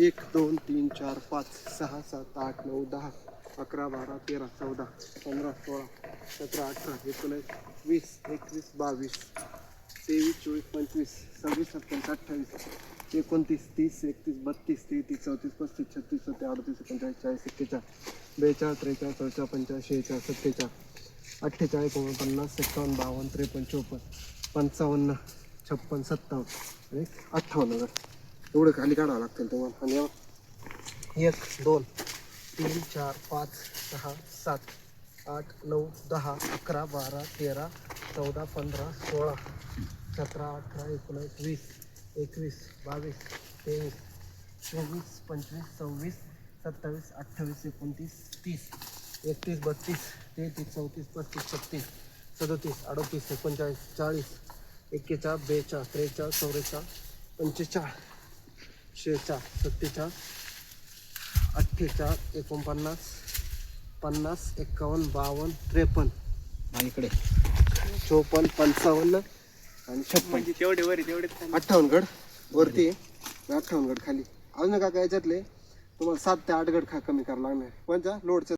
एक दोन तीन चार पाच सहा सात आठ नऊ दहा अकरा बारा तेरा चौदा पंधरा सोळा सतरा अठरा एकोणीस वीस एकवीस बावीस तेवीस चोवीस पंचवीस सव्वीस सत्तावीस अठ्ठावीस एकोणतीस तीस एकतीस बत्तीस तेहतीस चौतीस पस्तीस छत्तीस सत्ते अडतीस एकोणचाळीस चाळीस एक्केचाळीस बेचाळीस त्रेचाळीस चौचाळीस पंचेचाळीस शेहेचाळीस सत्तेचाळीस अठ्ठेचाळीस एकोणपन्नास एकावन्न बावन्न त्रेपन्न चोपन्न पंचावन्न छप्पन सत्तावन्न आणि अठ्ठावन्न एवढं खाली काढावं लागतं तुम्हाला. आणि एक दोन तीन चार पाच सहा सात आठ नऊ दहा अकरा बारा तेरा चौदा पंधरा सोळा सतरा अठरा एकोणीस वीस एकवीस बावीस तेवीस चोवीस पंचवीस सव्वीस सत्तावीस अठ्ठावीस एकोणतीस तीस एकतीस बत्तीस तेहतीस चौतीस पस्तीस छत्तीस सदतीस अडतीस एकोणचाळीस चाळीस एक्केचाळीस बेचाळीस त्रेचाळीस चौवेचाळीस पंचेचाळीस. शेहेचाळीस सत्तेचाळीस अठ्ठेचाळीस एकोणपन्नास पन्नास एक्कावन्न बावन्न त्रेपन्न. आणि इकडे. चोपन्न पंचावन्न आणि छप्पन. म्हणजे तेवढे वर तेवढेच खाली. अठ्ठावन्न गड वरती आहे. अठ्ठावन्न गड खाली. अजून का काय याच्यातले? तुम्हाला सात ते आठ गड खा कमी करावं लागणार. कोणत्या लोडच्या